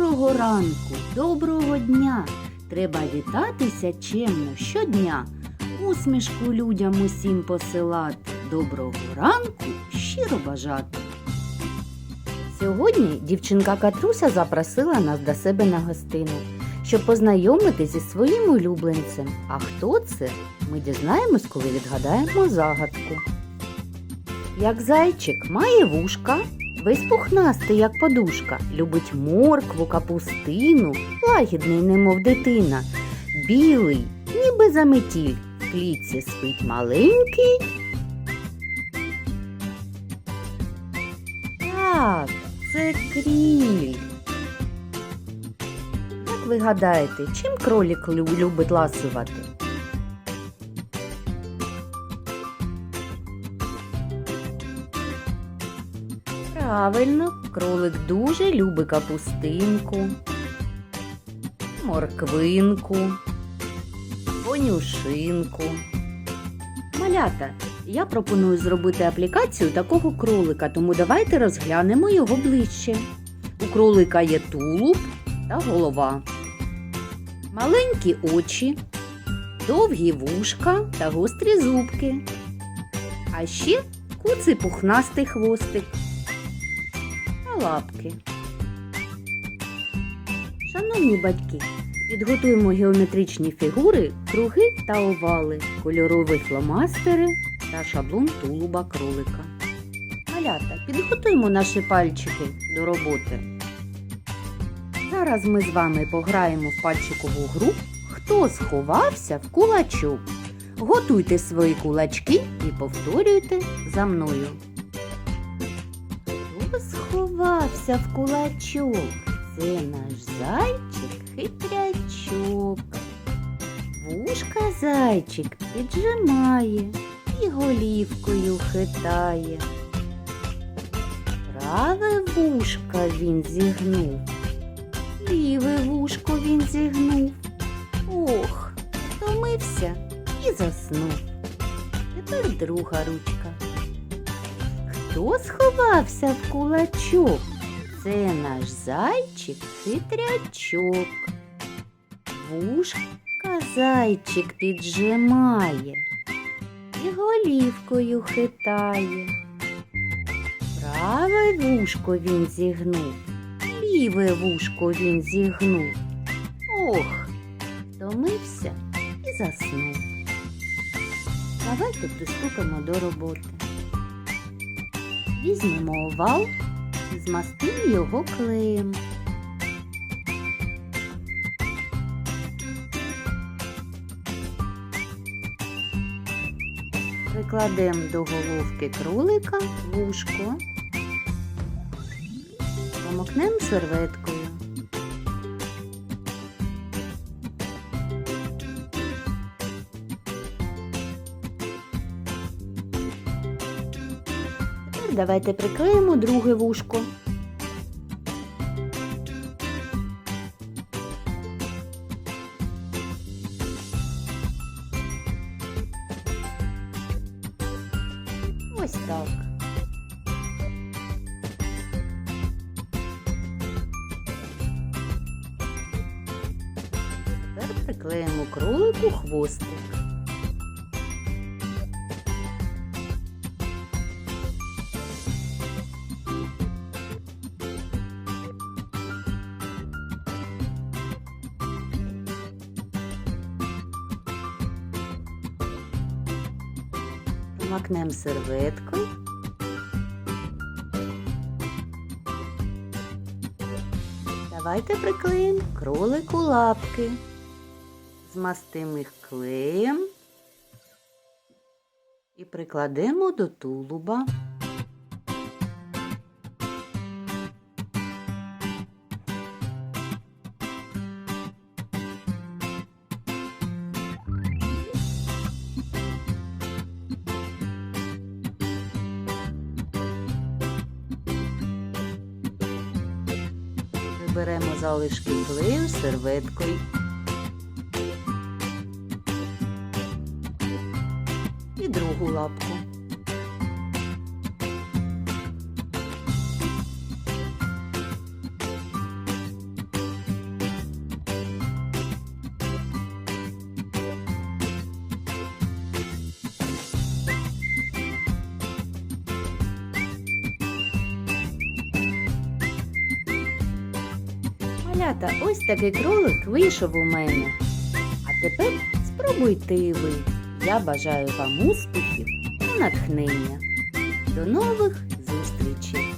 Доброго ранку, доброго дня. Треба вітатися чемно щодня. Усмішку людям усім посилати. Доброго ранку щиро бажати. Сьогодні дівчинка Катруся запросила нас до себе на гостину, щоб познайомити зі своїм улюбленцем. А хто це? Ми дізнаємось, коли відгадаємо загадку. Як зайчик має вушка, весь пухнастий, як подушка, любить моркву, капустину, лагідний, немов дитина, білий, ніби заметіль, в клітці спить маленький. Так, це кріль. Як ви гадаєте, чим кролік любить ласувати? Правильно, кролик дуже любить капустинку, морквинку, конюшинку. Малята, я пропоную зробити аплікацію такого кролика, тому давайте розглянемо його ближче. У кролика є тулуб та голова, маленькі очі, довгі вушка та гострі зубки. А ще куций пухнастий хвостик лапки. Шановні батьки, підготуємо геометричні фігури, круги та овали, кольорові фломастери та шаблон тулуба кролика. Малята, підготуємо наші пальчики до роботи. Зараз ми з вами пограємо в пальчикову гру Хто сховався в кулачок. Готуйте свої кулачки і повторюйте за мною. Сховався в кулачок? Це наш зайчик хитрячок. Вушка зайчик піджимає і голівкою хитає. Праве вушка він зігнув, ліве вушко він зігнув. Ох, втомився і заснув. Тепер друга ручка. Хто сховався в кулачок? Це наш зайчик хитрячок. Вушка зайчик піджимає і голівкою хитає. Праве вушко він зігнув, ліве вушко він зігнув. Ох, втомився і заснув. Давайте приступимо до роботи. Візьмемо овал і змастимо його клеєм. Прикладемо до головки кролика вушко, замокнемо серветкою. Давайте приклеїмо друге вушко. Ось так. Тепер приклеїмо кролику хвостик. Макнемо серветкою. Давайте приклеїмо кролику лапки. Змастимо їх клеєм і прикладемо до тулуба. Приберемо залишки клею серветкою. І другу лапку. Малята, ось такий кролик вийшов у мене. А тепер спробуйте і ви. Я бажаю вам успіхів та натхнення. До нових зустрічей!